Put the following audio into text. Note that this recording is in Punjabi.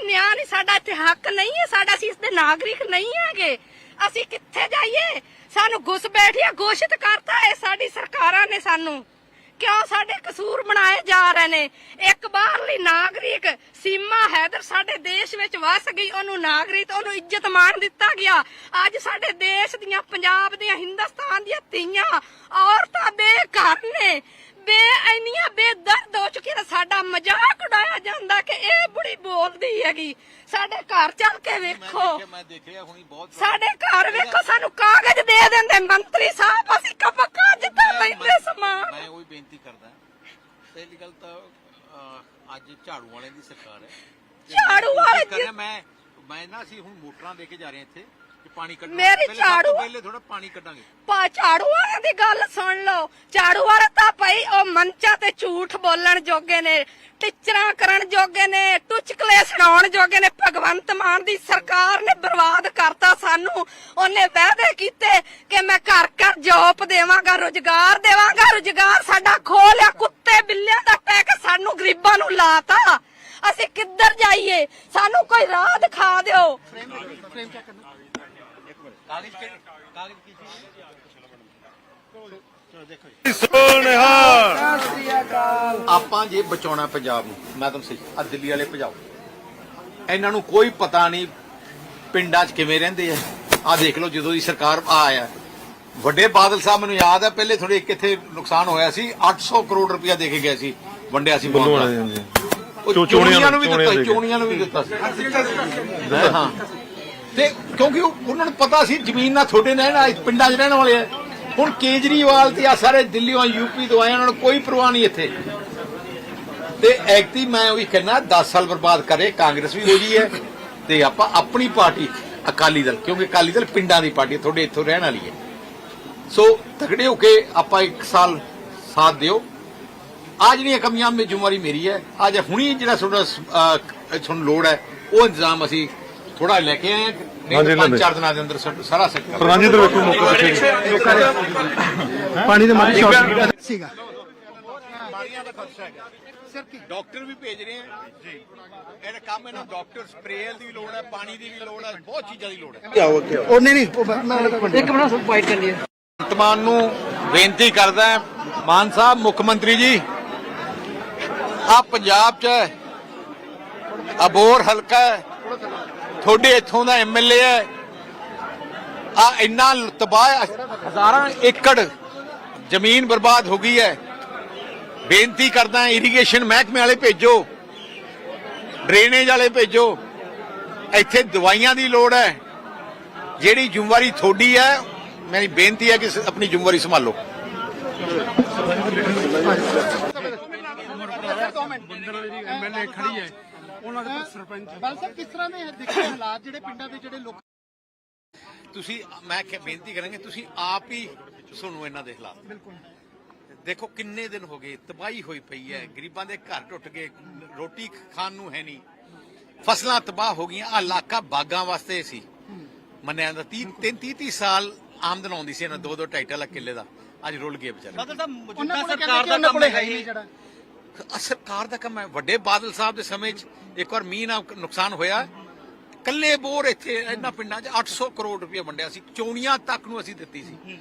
ਕੋਈ ਨਿਆਂ ਨਹੀਂ, ਸਾਡਾ ਇੱਥੇ ਹੱਕ ਨਹੀਂ ਹੈ, ਸਾਡਾ ਅਸੀਂ ਇਸ ਦੇ ਨਾਗਰਿਕ ਨਹੀਂ ਹੈਗੇ। ਅਸੀਂ ਕਿੱਥੇ ਜਾਈਏ? ਸਾਨੂੰ ਘੁਸ ਬੈਠਿਆ, ਘੋਸ਼ਿਤ ਕਰਤਾ ਹੈ ਸਾਡੀ ਸਰਕਾਰਾਂ ਨੇ ਸਾਨੂੰ। ਕਿਉਂ ਸਾਡੇ ਕਸੂਰ ਬਣਾਏ ਜਾ ਰਹੇ ਨੇ? ਇੱਕ ਬਾਹਰਲੀ ਨਾਗਰਿਕ ਸੀਮਾ ਹੈਦਰ ਸਾਡੇ ਦੇਸ਼ ਵਿੱਚ ਵਸ ਗਈ, ਉਹਨੂੰ ਨਾਗਰਿਕ, ਉਹਨੂੰ ਇੱਜ਼ਤ ਮਾਣ ਦਿੱਤਾ ਗਿਆ। ਅੱਜ ਸਾਡੇ ਦੇਸ਼ ਦੀਆਂ, ਪੰਜਾਬ ਦੀਆਂ, ਹਿੰਦੁਸਤਾਨ ਦੀਆਂ ਧੀਆਂ, ਔਰਤਾਂ ਬੇਘਰ ਨੇ। ਬੇ ਇੰਨੀਆਂ ਬੇਦਰਦ ਹੋ ਚੁੱਕੀ ਨੇ, ਸਾਡਾ ਮਜ਼ਾਕ ਉਡਾਇਆ ਜਾਂਦਾ ਬੋਲਦੀ ਹੈਗੀ। ਸਾਡੇ ਘਰ ਚੱਲ ਕੇ ਵੇਖੋ। ਮੈਂ ਦੇਖਿਆ ਹੁਣੀ ਬਹੁਤ ਸਾਡੇ ਘਰ ਵੇਖੋ ਸਾਨੂੰ ਕਾਗਜ਼ ਦੇ ਦਿੰਦੇ ਮੰਤਰੀ ਸਾਹਿਬ ਅਸੀਂ ਕਪਕਾ ਜਿੱਦਾਂ ਲੈਂਦੇ ਸਮਾਨ। ਮੈਂ ਉਹੀ ਬੇਨਤੀ ਕਰਦਾ। ਪਹਿਲੀ ਗੱਲ ਤਾਂ ਅੱਜ ਝਾੜੂ ਵਾਲਿਆਂ ਦੀ ਸਰਕਾਰ ਹੈ। ਤੇ ਝਾੜੂ ਵਾਲੇ ਮੈਂ ਮੈਂ ਨਾ ਅਸੀਂ ਹੁਣ ਮੋਟਰਾਂ ਦੇ ਕੇ ਜਾ ਰਹੇ ਇੱਥੇ। ਕਿ ਪਾਣੀ ਕੱਢਣਾ। ਮੇਰੀ ਪਹਿਲੇ ਸਭ ਤੋਂ ਝਾੜੂ- ਪਹਿਲੇ ਥੋੜਾ ਪਾਣੀ ਕੱਢਾਂਗੇ। ਪਾ ਝਾੜੂ ਵਾਲਿਆਂ ਦੀ ਗੱਲ ਸੁਣ ਲਓ। ਝਾੜੂ ਵਾਲੇ ਤਾਂ ਭਾਈ ਉਹ ਮੰਚਾਂ ਤੇ ਝੂਠ ਬੋਲਣ ਜੋਗੇ ਨੇ ਟਿਚਰਾਂ ਕਰਨ ਜੋਗੇ ਨੇ ਟੁਚਕਲੇ ਸੁਣਾਉਣ ਜੋਗੇ ਨੇ। ਭਗਵੰਤ ਮਾਨ ਦੀ ਸਰਕਾਰ ਨੇ ਬਰਬਾਦ ਕਰਤਾ ਸਾਨੂੰ। ਉਹਨੇ ਵਾਅਦੇ ਕੀਤੇ ਕਿ ਮੈਂ ਘਰ ਘਰ ਜੋਬ ਦੇਵਾਂਗਾ ਰੁਜ਼ਗਾਰ ਦੇਵਾਂਗਾ। ਰੁਜ਼ਗਾਰ ਸਾਡਾ ਖੋਹ ਲਿਆ ਕੁੱਤੇ ਬਿੱਲਿਆਂ ਦਾ ਟੈਕ ਸਾਨੂੰ ਗਰੀਬਾਂ ਨੂੰ ਲਾਤਾ। ਅਸੀਂ ਕਿੱਧਰ ਜਾਈਏ? ਸਾਨੂੰ ਕੋਈ ਰਾਹ ਦਿਖਾ ਦਿਓ। ਕਾਗਜ਼ ਕਿ ਆਪਾਂ ਜੇ ਬਚਾਉਣਾ ਪੰਜਾਬ ਨੂੰ ਮੈਂ ਤੁਹਾਨੂੰ ਸਹੀ ਆ ਦਿੱਲੀ ਵਾਲੇ ਭਜਾਓ। ਇਹਨਾਂ ਨੂੰ ਕੋਈ ਪਤਾ ਨਹੀਂ ਪਿੰਡਾਂ 'ਚ ਕਿਵੇਂ ਰਹਿੰਦੇ ਆ। ਆ ਦੇਖ ਲਓ ਜਦੋਂ ਦੀ ਸਰਕਾਰ ਆ ਆਇਆ ਵੱਡੇ ਬਾਦਲ ਸਾਹਿਬ ਮੈਨੂੰ ਯਾਦ ਹੈ ਪਹਿਲੇ ਥੋੜੇ ਕਿੱਥੇ ਨੁਕਸਾਨ ਹੋਇਆ ਸੀ। 800 ਕਰੋੜ ਰੁਪਇਆ ਦੇ ਕੇ ਗਏ ਸੀ ਵੰਡਿਆ ਸੀ ਚੋਣੀਆਂ ਨੂੰ ਵੀ ਦਿੱਤਾ। ਚੋਣੀਆਂ ਨੂੰ ਵੀ ਦਿੱਤਾ ਸੀ। ਹਾਂ। ਤੇ ਕਿਉਂਕਿ ਉਹ- ਉਹਨਾਂ ਨੂੰ ਪਤਾ ਸੀ ਜ਼ਮੀਨ ਨਾਲ ਤੁਹਾਡੇ ਨਾਲ ਨਾ ਪਿੰਡਾਂ 'ਚ ਰਹਿਣ ਵਾਲੇ ਆ। ਹੁਣ ਕੇਜਰੀਵਾਲ ਤੇ ਆ ਸਾਰੇ ਦਿੱਲੀੋਂ ਯੂਪੀ ਤੋਂ ਆਏ ਉਹਨਾਂ ਨੂੰ ਕੋਈ ਪਰਵਾਹ ਨਹੀਂ ਇੱਥੇ। ਤੇ ਐਕਤੀ ਮੈਂ ਉਹੀ ਕਹਿੰਦਾ 10 ਸਾਲ ਬਰਬਾਦ ਕਰੇ ਕਾਂਗਰਸ ਵੀ ਹੋ ਜੀ ਹੈ ਤੇ ਆਪਾਂ ਆਪਣੀ ਪਾਰਟੀ ਅਕਾਲੀ ਦਲ ਕਿਉਂਕਿ ਅਕਾਲੀ ਦਲ ਪਿੰਡਾਂ ਦੀ ਪਾਰਟੀ ਹੈ, ਤੁਹਾਡੇ ਇੱਥੋਂ ਰਹਿਣ ਵਾਲੀ ਹੈ। ਸੋ ਤਕੜੇ ਹੋ ਕੇ ਆਪਾਂ ਇੱਕ ਸਾਲ ਸਾਥ ਦਿਓ। ਆ ਜਿਹੜੀਆਂ ਕਮੀਆਂ ਮੇ ਜ਼ਿੰਮੇਵਾਰੀ ਮੇਰੀ ਹੈ ਅੱਜ ਹੁਣੀ ਜਿਹੜਾ ਤੁਹਾਡਾ ਅਹ, ਤੁਹਾਨੂੰ ਲੋੜ ਹੈ ਉਹ ਇੰਤਜ਼ਾਮ ਅਸੀਂ ਥੋੜਾ ਲੈ ਕੇ ਆਏ ਹਾਂ ਹਾਂਜੀ, ਪੰਜ ਚਾਰ ਦਿਨਾਂ ਦੇ ਅੰਦਰ ਸਾ- ਸਾਰਾ ਸੈਕਟਰ ਪ੍ਰਧਾਨ ਜੀ ਇੱਧਰ ਵੇਖੋ ਮੌਕਾ ਪਿੱਛੇ ਪਾਣੀ ਦੇ ਮਾਰੀ ਸ਼ਾਟ ਸੀਗਾ। ਡਾਕਟਰ ਵੀ ਭੇਜ ਰਹੇ ਆ। ਜੀ। ਇਹਦਾ ਕੰਮ ਇਹਨਾਂ ਡਾਕਟਰ ਸਪਰੇਅਰ ਦੀ ਵੀ ਲੋੜ ਹੈ ਪਾਣੀ ਦੀ ਵੀ ਲੋੜ ਹੈ ਬਹੁਤ ਚੀਜ਼ਾਂ ਦੀ ਲੋੜ ਹੈ। ਉਹ ਨਹੀਂ ਨਹੀਂ ਉਹ ਮੈਂ ਇੱਕ ਮਿੰਟ ਵਾਈਟ ਕਰ ਲਿਆ ਵਰਤਮਾਨ ਨੂੰ ਬੇਨਤੀ ਕਰਦਾ ਹੈ, ਮਾਨ ਸਾਹਿਬ ਮੁੱਖ ਮੰਤਰੀ ਜੀ ਆ ਪੰਜਾਬ 'ਚ ਅਬੋਰ ਹਲਕਾ ਹੈ ਤੁਹਾਡੇ ਇੱਥੋਂ ਦਾ ਐਮਐਲਏ ਹੈ। ਆ ਇੰਨਾ ਤਬਾਹ ਹਜ਼ਾਰਾਂ ਏਕੜ ਜ਼ਮੀਨ ਬਰਬਾਦ ਹੋ ਗਈ ਹੈ। ਬੇਨਤੀ ਕਰਦਾ ਇਰੀਗੇਸ਼ਨ ਮਹਿਕਮੇ ਵਾਲੇ ਭੇਜੋ, ਡਰੇਨੇਜ ਵਾਲੇ ਭੇਜੋ। ਇੱਥੇ ਦਵਾਈਆਂ ਦੀ ਲੋੜ ਹੈ। ਜਿਹੜੀ ਜ਼ਿੰਮੇਵਾਰੀ ਤੁਹਾਡੀ ਹੈ, ਮੇਰੀ ਬੇਨਤੀ ਹੈ ਕਿ ਆਪਣੀ ਜ਼ਿੰਮੇਵਾਰੀ ਸੰਭਾਲੋ। ਐਮਐਲਏ ਖੜੀ ਹੈ। ਉਹਨਾਂ ਦੇ ਸਰਪੰਚ ਬਲ ਸਾਹਿਬ ਕਿਸ ਤਰ੍ਹਾਂ ਦੇ ਦੇਖੇ ਹਾਲਾਤ ਜਿਹੜੇ ਪਿੰਡਾਂ ਦੇ ਜਿਹੜੇ ਲੋਕ ਤੁਸੀਂ ਮੈਂ ਕਿ ਬੇਨਤੀ ਕਰਾਂਗੇ ਤੁਸੀਂ ਆਪ ਹੀ ਸੁਣੋ ਇਹਨਾਂ ਦੇ ਹਾਲਾਤ। ਬਿਲਕੁਲ। ਦੇਖੋ ਕਿੰਨੇ ਦਿਨ ਹੋ ਗਏ ਤਬਾਹੀ ਹੋਈ ਪਈ ਹੈ। ਗਰੀਬਾਂ ਦੇ ਘਰ ਟੁੱਟ ਗਏ ਰੋਟੀ ਖਾਣ ਨੂੰ ਹੈ ਨਹੀਂ। ਫਸਲਾਂ ਤਬਾਹ ਹੋ ਗਈਆਂ। ਆ ਇਲਾਕਾ ਬਾਗਾਂ ਵਾਸਤੇ ਸੀ। ਮੰਨਿਆ ਜਾਂਦਾ 30 30 30 ਸਾਲ ਆਮਦਨ ਆਉਂਦੀ ਸੀ ਇਹਨਾਂ ਦੋ ਦੋ ਢਾਈ ਢਾਈ ਲੱਖ ਕਿੱਲੇ ਦਾ। ਅੱਜ ਰੁਲ ਗਏ ਵਿਚਾਰੇ। ਸਰਕਾਰ ਦਾ ਕੰਮ ਹੈ ਹੀ ਨਹੀਂ ਜਿਹੜਾ। ਆਹ ਸਰਕਾਰ ਦਾ ਕੰਮ ਹੈ। ਵੱਡੇ ਬਾਦਲ ਸਾਹਿਬ ਦੇ ਸਮੇਂ 'ਚ ਇੱਕ ਵਾਰ ਮੀਂਹ ਨਾਲ ਨੁਕਸਾਨ ਹੋਇਆ। ਕੱਲੇ ਬੋਰ ਇੱਥੇ ਇਹਨਾਂ ਪਿੰਡਾਂ 'ਚ 800 ਕਰੋੜ ਰੁਪਏ ਵੰਡਿਆ ਸੀ। ਚੋਣੀਆਂ ਤੱਕ ਨੂੰ ਅਸੀਂ ਦਿੱਤੀ ਸੀ।